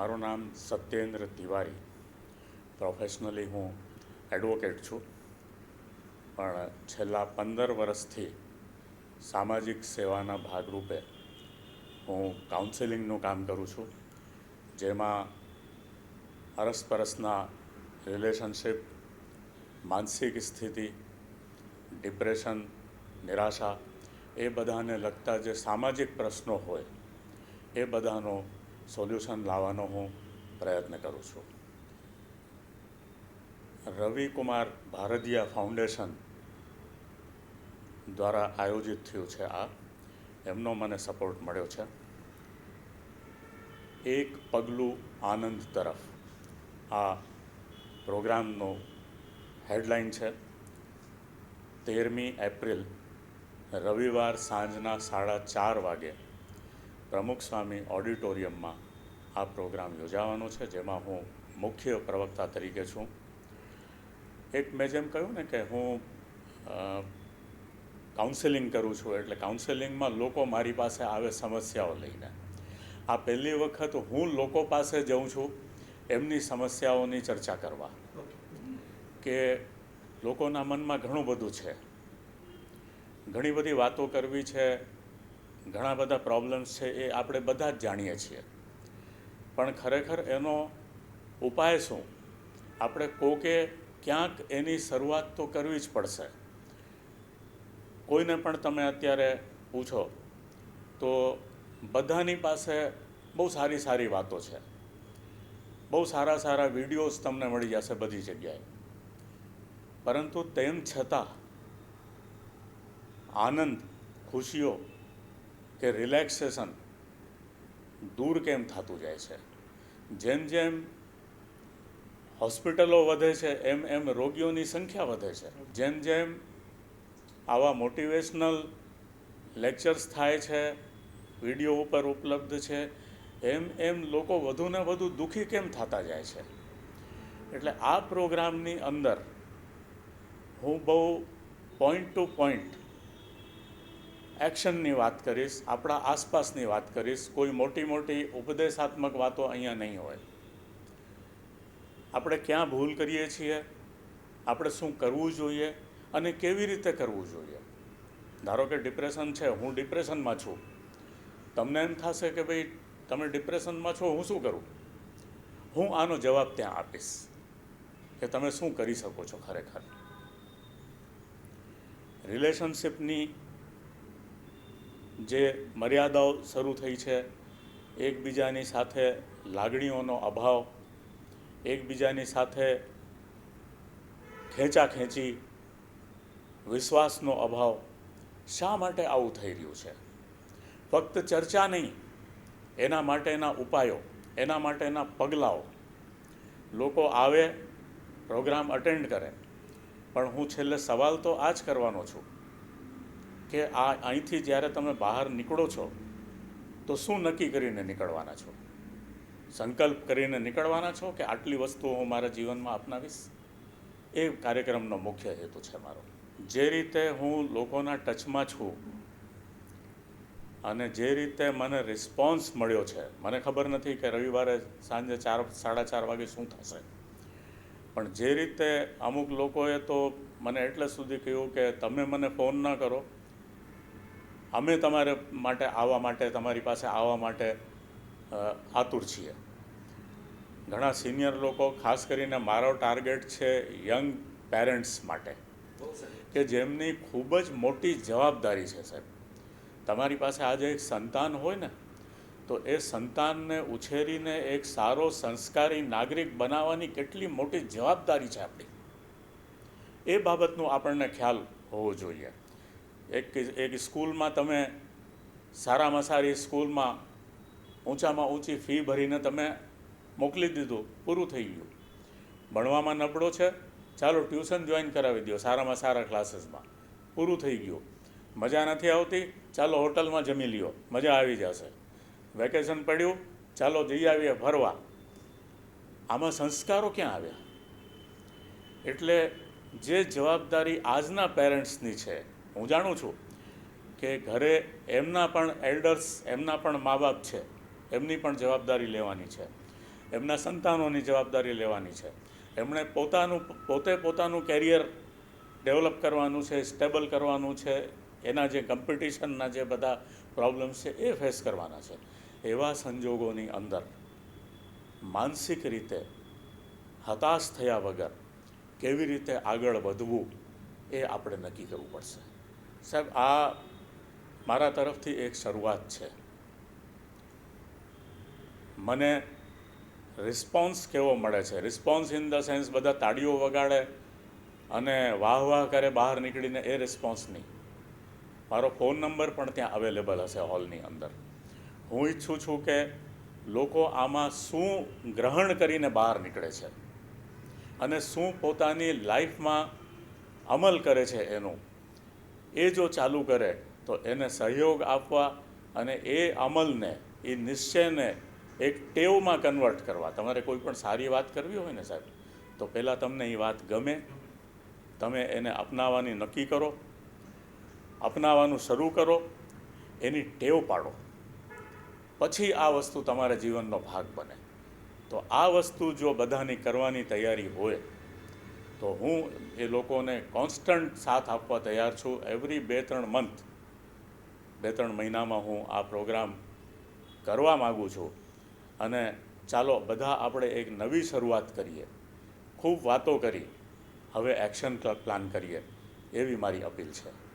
મારું નામ સત્યેન્દ્ર તિવારી. પ્રોફેશનલી હું એડવોકેટ છું. પણ છેલ્લા પંદર વર્ષથી સામાજિક સેવાના ભાગરૂપે હું કાઉન્સેલિંગનું કામ કરું છું. જેમાં અરસપરસના રિલેશનશિપ માનસિક સ્થિતિ ડિપ્રેશન નિરાશા એ બધાને લગતા જે સામાજિક પ્રશ્નો હોય એ બધાનો સોલ્યુશન લાવવાનો હું પ્રયત્ન કરું છું. રવિકુમાર ભારતીયા ફાઉન્ડેશન દ્વારા આયોજિત થયું છે આ. એમનો મને સપોર્ટ મળ્યો છે. એક પગલું આનંદ તરફ. આ પ્રોગ્રામનો હેડલાઇન છે. તેરમી એપ્રિલ રવિવાર સાંજના સાડા ચાર વાગે પ્રમુખ સ્વામી ઓડિટોરિયમમાં આ પ્રોગ્રામ યોજાવાનો છે, જેમાં હું મુખ્ય પ્રવક્તા તરીકે છું. એક મેં જેમ કહ્યું ને કે હું કાઉન્સેલિંગ કરું છું, એટલે કાઉન્સેલિંગમાં લોકો મારી પાસે આવે સમસ્યાઓ લઈને. આ પહેલી વખત હું લોકો પાસે જઉં છું એમની સમસ્યાઓની ચર્ચા કરવા. કે લોકોના મનમાં ઘણું બધું છે. ઘણી બધી વાતો કરવી છે ઘણા બધા પ્રોબ્લેમ્સ છે એ આપણે બધા જ જાણીએ છીએ. પણ ખરેખર એનો ઉપાય શું? આપણે કોકે ક્યાંક એની શરૂઆત તો કરવી જ પડશે. કોઈને પણ તમે અત્યારે પૂછો, તો બધાની પાસે બહુ સારી સારી વાતો છે. બહુ સારા સારા વિડીયોઝ તમને મળી જશે બધી જગ્યાએ. પરંતુ તેમ છતાં આનંદ, ખુશીઓ કે રિલેક્સેશન દૂર કેમ થતું જાય છે? જેમ જેમ હોસ્પિટલો વધે છે, એમ એમ રોગીઓની સંખ્યા વધે છે. જેમ જેમ આવા મોટિવેશનલ લેક્ચર્સ થાય છે, વીડિયો ઉપર ઉપલબ્ધ છે, એમ એમ લોકો વધુને વધુ દુઃખી કેમ થતા જાય છે? એટલે આ પ્રોગ્રામની અંદર હું બહુ પોઈન્ટ ટુ પોઈન્ટ એક્શનની વાત કરીશ, આપણા આસપાસની વાત કરીશ, કોઈ મોટી મોટી ઉપદેશાત્મક વાતો અહીંયા નહીં હોય. આપણે ક્યાં ભૂલ કરીએ છીએ? આપણે શું કરવું જોઈએ અને કેવી રીતે કરવું જોઈએ? ધારો કે ડિપ્રેશન છે, હું ડિપ્રેશનમાં છું. તમને એમ થશે કે ભાઈ, તમે ડિપ્રેશનમાં છો, હું શું કરું? હું આનો જવાબ ત્યાં આપીશ કે તમે શું કરી શકો છો ખરેખર? રિલેશનશિપની જે મર્યાદાઓ શરૂ થઈ છે, એકબીજાની સાથે લાગણીઓનો અભાવ, એકબીજાની સાથે ખેંચાખેંચી, વિશ્વાસનો અભાવ, શા માટે આવું થઈ રહ્યું છે? ફક્ત ચર્ચા નહીં, એના માટેના ઉપાયો, એના માટેના પગલાઓ. લોકો આવે, પ્રોગ્રામ અટેન્ડ કરે, પણ હું છેલ્લે સવાલ તો આ જ કરવાનો છું. કે આ અહીંથી જ્યારે તમે બહાર નીકળો છો, તો શું નક્કી કરીને નીકળવાના છો? સંકલ્પ કરીને નીકળવાના છો કે આટલી વસ્તુઓ હું મારા જીવનમાં અપનાવીશ? એ કાર્યક્રમનો મુખ્ય હેતુ છે મારો. જે રીતે હું લોકોના ટચમાં છું અને જે રીતે મને રિસ્પોન્સ મળ્યો છે, મને ખબર નથી કે રવિવારે સાંજે ચાર, સાડા ચાર વાગે શું થશે. પણ જે રીતે અમુક લોકોએ તો મને એટલે સુધી કહ્યું કે તમે મને ફોન ન કરો અમે તમારે માટે આવવા માટે, તમારી પાસે આવવા માટે આતુર છીએ. ઘણા સિનિયર લોકો, ખાસ કરીને મારો ટાર્ગેટ છે યંગ પેરેન્ટ્સ માટે, કે જેમની ખૂબ જ મોટી જવાબદારી છે સાહેબ. તમારી પાસે આજે એક સંતાન હોય ને, તો એ સંતાનને ઉછેરીને એક સારો સંસ્કારી નાગરિક બનાવવાની કેટલી મોટી જવાબદારી છે આપણી. એ બાબતનો આપણને ખ્યાલ હોવો જોઈએ. એક એક સ્કૂલમાં તમે સારામાં સારી સ્કૂલમાં ઊંચામાં ઊંચી ફી ભરીને તમે મોકલી દીધું, પૂરું થઈ ગયું. ભણવામાં નબળો છે, ચાલો ટ્યુશન જોઈન કરાવી દો સારામાં સારા ક્લાસીસમાં. પૂરું થઈ ગયું. મજા નથી આવતી, ચાલો હોટલમાં જમી લ્યો, મજા આવી જશે. વેકેશન પડ્યું, ચાલો જઈ આવીએ ફરવા. આમાં સંસ્કારો ક્યાં આવ્યા? એટલે જે જવાબદારી આજના પેરેન્ટ્સની છે હું જાણું છું કે ઘરે એમના પણ એલ્ડર્સ એમના પણ મા બાપ છે. એમની પણ જવાબદારી લેવાની છે. એમના સંતાનોની જવાબદારી લેવાની છે. એમણે પોતાનું, પોતે પોતાનું કેરિયર ડેવલપ કરવાનું છે સ્ટેબલ કરવાનું છે. એના જે કમ્પિટિશનના જે બધા પ્રોબ્લેમ્સ છે એ ફેસ કરવાના છે. એવા સંજોગોની અંદર માનસિક રીતે હતાશ થયા વગર કેવી રીતે આગળ વધવું એ આપણે નક્કી કરવું પડશે. સાહેબ, આ મારા તરફથી એક શરૂઆત છે. મને રિસ્પોન્સ કેવો મળે છે? રિસ્પોન્સ ઇન ધ સેન્સ બધા તાળીઓ વગાડે અને વાહ વાહ કરે બહાર નીકળીને, એ રિસ્પોન્સ નહીં. મારો ફોન નંબર પણ ત્યાં અવેલેબલ હશે હોલની અંદર. હું ઈચ્છું છું કે લોકો આમાં શું ગ્રહણ કરીને બહાર નીકળે છે અને શું પોતાની લાઈફમાં અમલ કરે છે એનું એ જો ચાલુ કરે, તો એને સહયોગ આપવા અને એ અમલને, એ નિશ્ચયને એક ટેવમાં કન્વર્ટ કરવા. તમારે કોઈ પણ સારી વાત કરવી હોય ને સાહેબ, તો પહેલાં તમને એ વાત ગમે. તમે એને અપનાવવાની નક્કી કરો, અપનાવવાનું શરૂ કરો, એની ટેવ પાડો. પછી આ વસ્તુ તમારા જીવનનો ભાગ બને. તો આ વસ્તુ જો બધાની કરવાની તૈયારી હોય તો હું એ લોકોને કોન્સ્ટન્ટ સાથ આપવા તૈયાર છું. એવરી બે ત્રણ મંથ બે ત્રણ મહિનામાં હું આ પ્રોગ્રામ કરવા માગું છું. અને ચાલો બધા આપણે એક નવી શરૂઆત કરીએ. ખૂબ વાતો કરી. હવે એક્શન પ્લાન કરીએ. એવી મારી અપીલ છે.